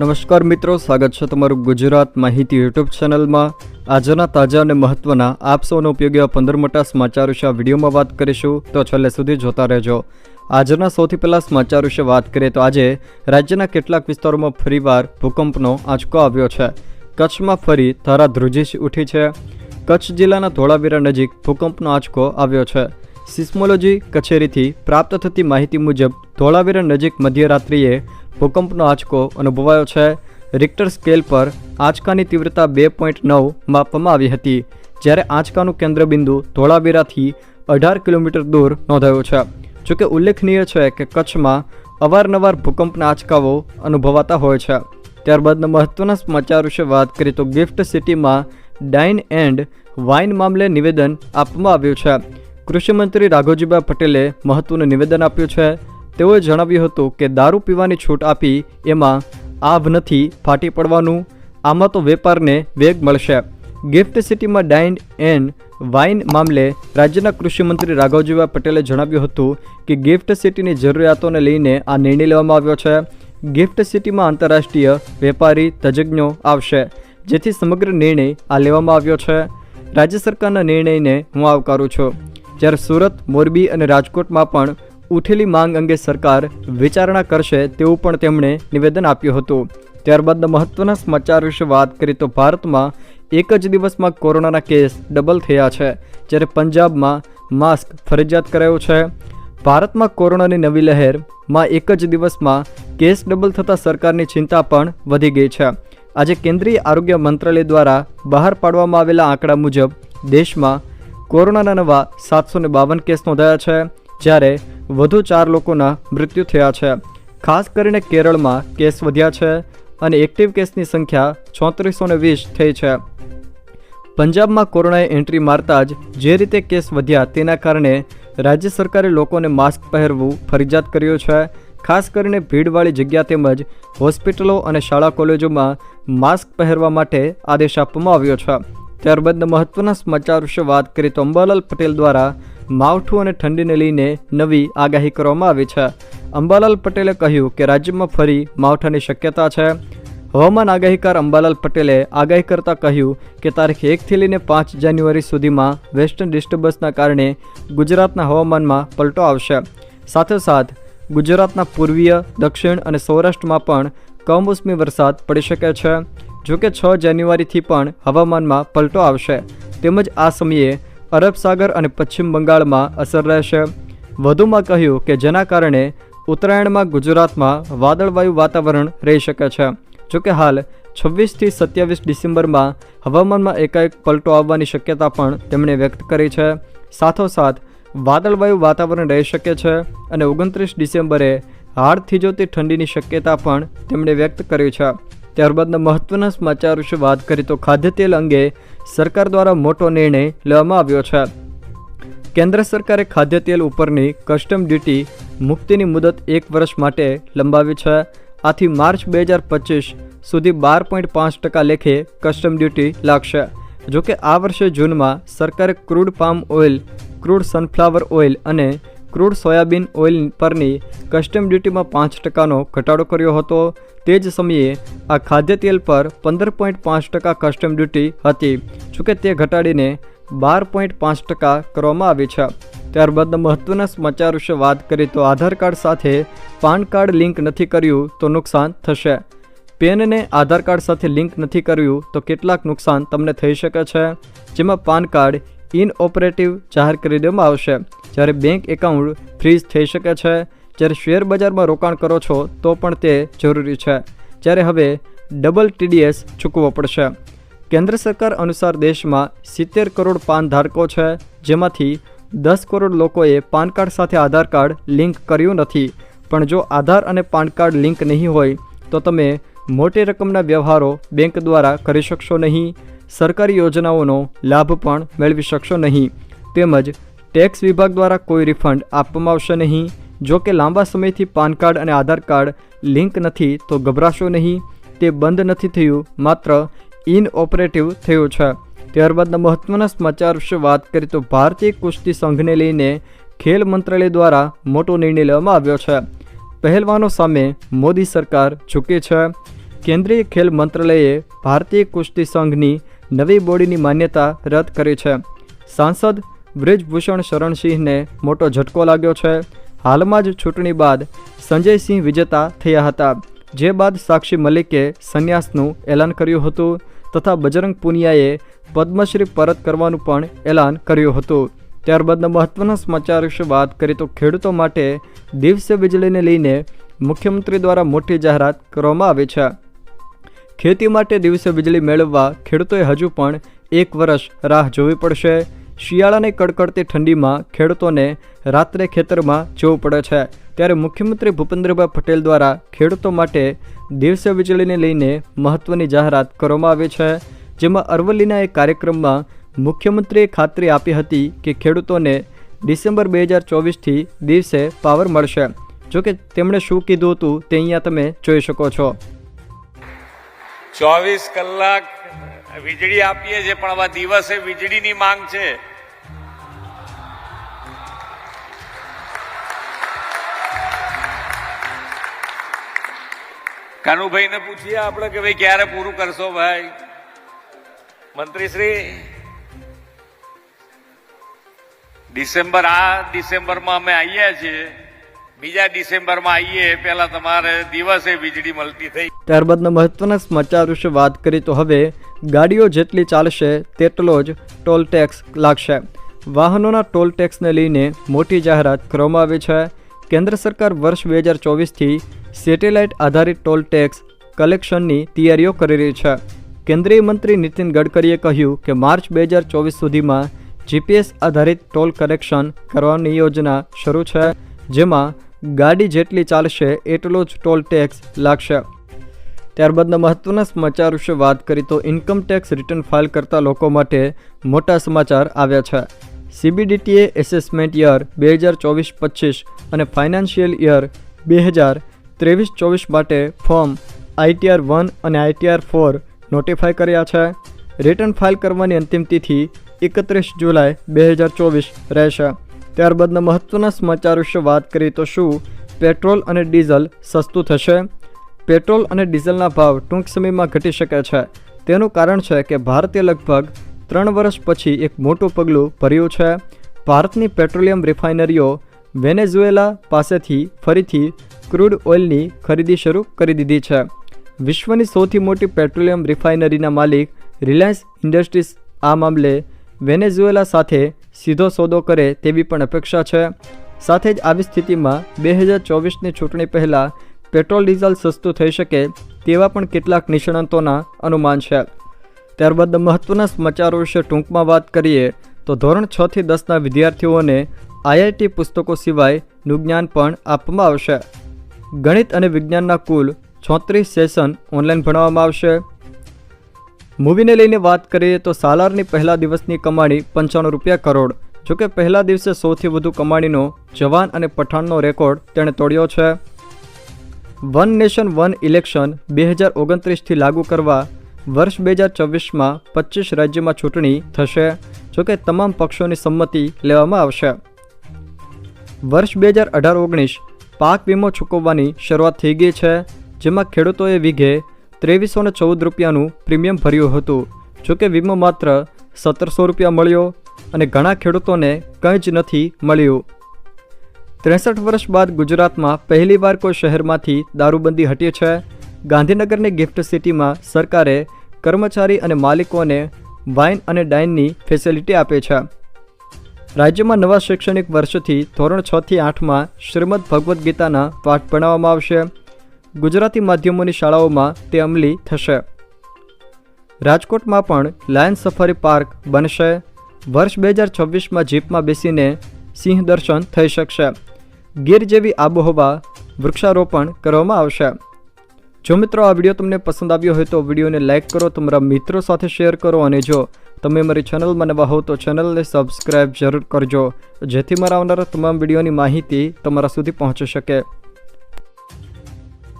નમસ્કાર મિત્રો, સ્વાગત છે તમારું ગુજરાત માહિતી યુટ્યુબ ચેનલમાં. આજના તાજા અને મહત્વના આપ સૌનો ઉપયોગી એવા પંદર મોટા સમાચાર વિશે આ વિડીયોમાં વાત કરીશું. તો છેલ્લે સુધી જોતા રહેજો. આજના સૌથી પહેલાં સમાચાર વિશે વાત કરીએ તો આજે રાજ્યના કેટલાક વિસ્તારોમાં ફરીવાર ભૂકંપનો આંચકો આવ્યો છે. કચ્છમાં ફરી ધારા ધ્રુજીશ ઉઠી છે. કચ્છ જિલ્લાના ધોળાવીરા નજીક ભૂકંપનો આંચકો આવ્યો છે. સિસ્મોલોજી કચેરીથી પ્રાપ્ત થતી માહિતી મુજબ ધોળાવીરા નજીક મધ્યરાત્રિએ ભૂકંપનો આંચકો અનુભવાયો છે. રિક્ટર સ્કેલ પર આંચકાની તીવ્રતા બે પોઈન્ટ નવ માપવામાં આવી હતી, જ્યારે આંચકાનું કેન્દ્રબિંદુ ધોળાવીરાથી અઢાર કિલોમીટર દૂર નોંધાયું છે. જોકે ઉલ્લેખનીય છે કે કચ્છમાં અવારનવાર ભૂકંપના આંચકાઓ અનુભવાતા હોય છે. ત્યારબાદના મહત્વના સમાચાર વિશે વાત કરીએ તો ગિફ્ટ સિટીમાં ડાઇન એન્ડ વાઇન મામલે નિવેદન આપવામાં આવ્યું છે. કૃષિમંત્રી રાઘોજીભાઈ પટેલે મહત્વનું નિવેદન આપ્યું છે. તેઓએ જણાવ્યું હતું કે દારૂ પીવાની છૂટ આપી એમાં આભ નથી, ફાટી પડવાનું, આમાં તો વેપારને વેગ મળશે. ગિફ્ટ સિટીમાં ડાઇન એન્ડ વાઇન મામલે રાજ્યના કૃષિમંત્રી રાઘવજીભાઈ પટેલે જણાવ્યું હતું કે ગિફ્ટ સિટીની જરૂરિયાતોને લઈને આ નિર્ણય લેવામાં આવ્યો છે. ગિફ્ટ સિટીમાં આંતરરાષ્ટ્રીય વેપારી, તજજ્ઞો આવશે, જેથી સમગ્ર નિર્ણય આ લેવામાં આવ્યો છે. રાજ્ય સરકારના નિર્ણયને હું આવકારું છું. જ્યારે સુરત, મોરબી અને રાજકોટમાં પણ ઉઠેલી માંગ અંગે સરકાર વિચારણા કરશે તેવું પણ તેમણે નિવેદન આપ્યું હતું. ત્યારબાદના મહત્વના સમાચાર વિશે વાત કરીએ તો ભારતમાં એક જ દિવસમાં કોરોનાના કેસ ડબલ થયા છે, જ્યારે પંજાબમાં માસ્ક ફરજિયાત કરાયો છે. ભારતમાં કોરોનાની નવી લહેરમાં એક જ દિવસમાં કેસ ડબલ થતાં સરકારની ચિંતા પણ વધી ગઈ છે. આજે કેન્દ્રીય આરોગ્ય મંત્રાલય દ્વારા બહાર પાડવામાં આવેલા આંકડા મુજબ દેશમાં કોરોનાના નવા સાતસો બાવન કેસ નોંધાયા છે, જ્યારે વધુ ચાર લોકોના મૃત્યુ થયા છે. ખાસ કરીને કેરળમાં કેસ વધ્યા છે અને એક્ટિવ કેસની સંખ્યા ચોત્રીસો વીસ થઈ છે. પંજાબમાં કોરોનાએ એન્ટ્રી મારતા જ જે રીતે કેસ વધ્યા તેના કારણે રાજ્ય સરકારે લોકોને માસ્ક પહેરવું ફરજિયાત કર્યું છે. ખાસ કરીને ભીડવાળી જગ્યા તેમજ હોસ્પિટલો અને શાળા કોલેજોમાં માસ્ક પહેરવા માટે આદેશ આપવામાં આવ્યો છે. ત્યારબાદના મહત્વના સમાચાર વિશે વાત કરીએ તો અંબાલાલ પટેલ દ્વારા માવઠું અને ઠંડીને લઈને નવી આગાહી કરવામાં આવી છે. અંબાલાલ પટેલે કહ્યું કે રાજ્યમાં ફરી માવઠાની શક્યતા છે. હવામાન આગાહીકાર અંબાલાલ પટેલે આગાહી કરતાં કહ્યું કે તારીખ એકથી લઈને પાંચ જાન્યુઆરી સુધીમાં વેસ્ટર્ન ડિસ્ટર્બન્સના કારણે ગુજરાતના હવામાનમાં પલટો આવશે. સાથોસાથ ગુજરાતના પૂર્વીય, દક્ષિણ અને સૌરાષ્ટ્રમાં પણ કમોસમી વરસાદ પડી શકે છે. જોકે છ જાન્યુઆરીથી પણ હવામાનમાં પલટો આવશે. તેમજ આ સમયે અરબ સાગર અને પશ્ચિમ બંગાળમાં અસર રહેશે. વધુમાં કહ્યું કે જેના કારણે ઉત્તરાયણમાં ગુજરાતમાં વાદળવાયુ વાતાવરણ રહી શકે છે. જોકે હાલ છવ્વીસથી સત્યાવીસ ડિસેમ્બરમાં હવામાનમાં એકાએક પલટો આવવાની શક્યતા પણ તેમણે વ્યક્ત કરી છે. સાથોસાથ, વાદળવાયુ વાતાવરણ રહી શકે છે અને ઓગણત્રીસ ડિસેમ્બરે હાડ જોતી ઠંડીની શક્યતા પણ તેમણે વ્યક્ત કરી છે. ત્યારબાદના મહત્વના સમાચાર વિશે વાત કરીએ તો ખાદ્ય તેલ અંગે સરકાર દ્વારા મોટો નિર્ણય લેવામાં આવ્યો છે. કેન્દ્ર સરકારે ખાદ્ય તેલ ઉપરની કસ્ટમ ડ્યુટી મુક્તિની મુદત એક વર્ષ માટે લંબાવી છે. આથી માર્ચ બે હજાર પચીસ સુધી બાર પોઈન્ટ પાંચ ટકા લેખે કસ્ટમ ડ્યુટી લાગશે. જોકે આ વર્ષે જૂનમાં સરકારે crude palm oil, crude sunflower oil અને ક્રૂડ સોયાબીન ઓઇલ પરની કસ્ટમ ડ્યુટીમાં પાંચ ટકાનો ઘટાડો કર્યો હતો. તે જ સમયે આ ખાદ્ય તેલ પર પંદર પોઈન્ટ પાંચ ટકા કસ્ટમ ડ્યુટી હતી, જોકે તે ઘટાડીને બાર પોઈન્ટ પાંચ ટકા કરવામાં આવી છે. ત્યારબાદ મહત્વના સમાચાર વિશે વાત કરીએ તો આધાર કાર્ડ સાથે પાન કાર્ડ લિંક નથી કર્યું તો નુકસાન થશે. પેનને આધાર કાર્ડ સાથે લિંક નથી કર્યું તો કેટલાક નુકસાન તમને થઈ શકે છે. જેમાં પાન કાર્ડ ઇનઓપરેટિવ જાહેર કરી દેવામાં આવશે. જ્યારે બેંક એકાઉન્ટ ફ્રીઝ થઈ શકે છે, જ્યારે શેર બજારમાં રોકાણ કરો છો, તો પણ તે જરૂરી છે. જ્યારે હવે ડબલ ટીડીએસ ચૂકવવો પડશે. કેન્દ્ર સરકાર અનુસાર દેશમાં સિત્તેર કરોડ પાન ધારકો છે, જેમાંથી દસ કરોડ લોકોએ પાન કાર્ડ સાથે આધાર કાર્ડ લિંક કર્યું નથી. પણ જો આધાર અને પાન કાર્ડ લિંક નહીં હોય, તો તમે મોટી રકમના વ્યવહારો બેંક દ્વારા કરી શકશો નહીં. સરકારી યોજનાઓનો લાભ પણ મેળવી શકશો નહીં. તેમજ ટેક્સ વિભાગ દ્વારા કોઈ રિફંડ આપવામાં આવશે નહીં. જો કે લાંબા સમયથી પાન કાર્ડ અને આધાર કાર્ડ લિંક નથી, તો ગભરાશો નહીં. તે બંધ નથી થયું, માત્ર ઇનઓપરેટિવ થયું છે. ત્યારબાદના મહત્વના સમાચાર વિશે વાત કરીએ તો ભારતીય કુસ્તી સંઘને લઈને ખેલ મંત્રાલય દ્વારા મોટો નિર્ણય લેવામાં આવ્યો છે. પહેલવાનો સામે મોદી સરકાર ઝૂકી છે. કેન્દ્રીય ખેલ મંત્રાલયે ભારતીય કુસ્તી સંઘની નવી બોડીની માન્યતા રદ કરી છે. સાંસદ બ્રિજભૂષણ શરણસિંહને મોટો ઝટકો લાગ્યો છે. હાલમાં જ ચૂંટણી બાદ સંજયસિંહ વિજેતા થયા હતા. જે બાદ સાક્ષી મલિકે સંન્યાસનું એલાન કર્યું હતું તથા બજરંગ પુનિયાએ પદ્મશ્રી પરત કરવાનું પણ એલાન કર્યું હતું. ત્યારબાદના મહત્વના સમાચાર વિશે વાત કરીએ તો ખેડૂતો માટે દિવસે વીજળીને લઈને મુખ્યમંત્રી દ્વારા મોટી જાહેરાત કરવામાં આવી છે. ખેતી માટે દિવસે વીજળી મેળવવા ખેડૂતોએ હજુ પણ એક વર્ષ રાહ જોવી પડશે. શિયાળાની કડકડતી ઠંડીમાં ખેડૂતોને રાત્રે ખેતરમાં જવું પડે છે. ત્યારે મુખ્યમંત્રી ભૂપેન્દ્રભાઈ પટેલ દ્વારા ખેડૂતો માટે દિવસે વીજળીને લઈને મહત્વની જાહેરાત કરવામાં આવી છે. જેમાં અરવલ્લીના એક કાર્યક્રમમાં મુખ્યમંત્રીએ ખાતરી આપી હતી કે ખેડૂતોને ડિસેમ્બર બે હજાર ચોવીસથી દિવસે પાવર મળશે. જોકે તેમણે શું કીધું હતું તે અહીંયા તમે જોઈ શકો છો. ચોવીસ કલાક વીજળી આપીએ છીએ, પણ આવા દિવસે વીજળીની માંગ છે. કાનુભાઈને પૂછીએ આપણે કે ભાઈ, ક્યારે પૂરું કરશો ભાઈ? મંત્રી શ્રી ડિસેમ્બર, આ ડિસેમ્બરમાં અમે આવીએ છીએ. બીજા ડિસેમ્બરમાં આવીએ, પહેલા તમારે દિવસે વીજળી મળતી થઈ. ત્યારબાદના મહત્વના સમાચાર વિશે વાત કરી તો હવે ગાડીઓ જેટલી ચાલશે તેટલો જ ટોલ ટેક્સ લાગશે. વાહનોના ટોલ ટેક્સને લઈને મોટી જાહેરાત કરવામાં આવી છે. કેન્દ્ર સરકાર વર્ષ બે હજાર ચોવીસથી સેટેલાઇટ આધારિત ટોલ ટેક્સ કલેક્શનની તૈયારીઓ કરી રહી છે. કેન્દ્રીય મંત્રી નીતિન ગડકરીએ કહ્યું કે માર્ચ બે હજાર ચોવીસ સુધીમાં જીપીએસ આધારિત ટોલ કલેક્શન કરવાની યોજના શરૂ છે, જેમાં ગાડી જેટલી ચાલશે એટલો જ ટોલ ટેક્સ લાગશે. ત્યારબાદના મહત્વના સમાચાર વિશે વાત કરી તો ઇન્કમ ટેક્સ રિટર્ન ફાઇલ કરતા લોકો માટે મોટા સમાચાર આવ્યા છે. સીબીડીટીએ એસેસમેન્ટ યર બે હજાર ચોવીસ પચીસ અને ફાઇનાન્શિયલ યર બે હજાર ત્રેવીસ ચોવીસ માટે ફોર્મ આઈટીઆર વન અને આઈટીઆર ફોર નોટિફાય કર્યા છે. રિટર્ન ફાઇલ કરવાની અંતિમ તિથિ એકત્રીસ જુલાઈ બે હજાર ચોવીસ રહેશે. ત્યારબાદના મહત્વના સમાચાર વિશે વાત કરીએ તો શું? પેટ્રોલ અને ડીઝલ સસ્તું થશે? પેટ્રોલ અને ડીઝલના ભાવ ટૂંક સમયમાં ઘટી શકે છે. તેનું કારણ છે કે ભારતે લગભગ ત્રણ વર્ષ પછી એક મોટું પગલું ભર્યું છે. ભારતની પેટ્રોલિયમ રિફાઇનરીઓ વેનેઝુએલા પાસેથી ફરીથી ક્રૂડ ઓઇલની ખરીદી શરૂ કરી દીધી છે. વિશ્વની સૌથી મોટી પેટ્રોલિયમ રિફાઇનરીના માલિક રિલાયન્સ ઇન્ડસ્ટ્રીઝ આ મામલે વેનેઝુએલા સાથે સીધો સોદો કરે તેવી પણ અપેક્ષા છે. સાથે જ આવી સ્થિતિમાં બે હજાર ચોવીસની ચૂંટણી પહેલાં પેટ્રોલ ડીઝલ સસ્તું થઈ શકે તેવા પણ કેટલાક નિષ્ણાંતોના અનુમાન છે. ત્યારબાદ મહત્ત્વના સમાચારો વિશે ટૂંકમાં વાત કરીએ તો ધોરણ છ થી દસના વિદ્યાર્થીઓને આઈઆઈટી પુસ્તકો સિવાયનું જ્ઞાન પણ આપવામાં આવશે. ગણિત અને વિજ્ઞાનના કુલ છોત્રીસ સેશન ઓનલાઈન ભણાવવામાં આવશે. મૂવીને લઈને વાત કરીએ તો સાલારની પહેલા દિવસની કમાણી પંચાણું રૂપિયા કરોડ, જોકે પહેલા દિવસે સૌથી વધુ કમાણીનો જવાન અને પઠાણનો રેકોર્ડ તેણે તોડ્યો છે. વન નેશન વન ઇલેક્શન બે હજાર ઓગણત્રીસથી લાગુ કરવા વર્ષ બે હજાર ચોવીસમાં પચીસ રાજ્યમાં ચૂંટણી થશે, જોકે તમામ પક્ષોની સંમતિ લેવામાં આવશે. વર્ષ બે હજાર અઢાર ઓગણીસ પાક વીમો ચૂકવવાની શરૂઆત થઈ ગઈ છે, જેમાં ખેડૂતોએ વીઘે ત્રેવીસો ને ચૌદ રૂપિયાનું પ્રીમિયમ ભર્યું હતું, જોકે વીમો માત્ર સત્તરસો રૂપિયા મળ્યો અને ઘણા ખેડૂતોને કંઈ જ નથી મળ્યું. ત્રેસઠ વર્ષ બાદ ગુજરાતમાં પહેલીવાર કોઈ શહેરમાંથી દારૂબંધી હટી છે. ગાંધીનગરની ગિફ્ટ સિટીમાં સરકારે કર્મચારી અને માલિકોને વાઇન અને ડાઇનની ફેસિલિટી આપે છે. રાજ્યમાં નવા શૈક્ષણિક વર્ષથી ધોરણ છથી આઠમાં શ્રીમદ ભગવદ્ ગીતાના પાઠ ભણાવવામાં આવશે. ગુજરાતી માધ્યમોની શાળાઓમાં તે અમલી થશે. રાજકોટમાં પણ લાયન સફારી પાર્ક બનશે. વર્ષ બે હજાર છવ્વીસમાં જીપમાં બેસીને સિંહ દર્શન થઈ શકશે. ગીર જેવી આબોહવા વૃક્ષારોપણ કરવામાં આવશે. જો મિત્રો આ વીડિયો તમને પસંદ આવ્યો હોય તો વિડીયોને લાઇક કરો, તમારા મિત્રો સાથે શેર કરો અને જો તમે મારી ચેનલમાં નવા હો તો ચેનલને સબસ્ક્રાઈબ જરૂર કરજો, જેથી મારા આવનારા તમામ વિડીયોની માહિતી તમારા સુધી પહોંચી શકે.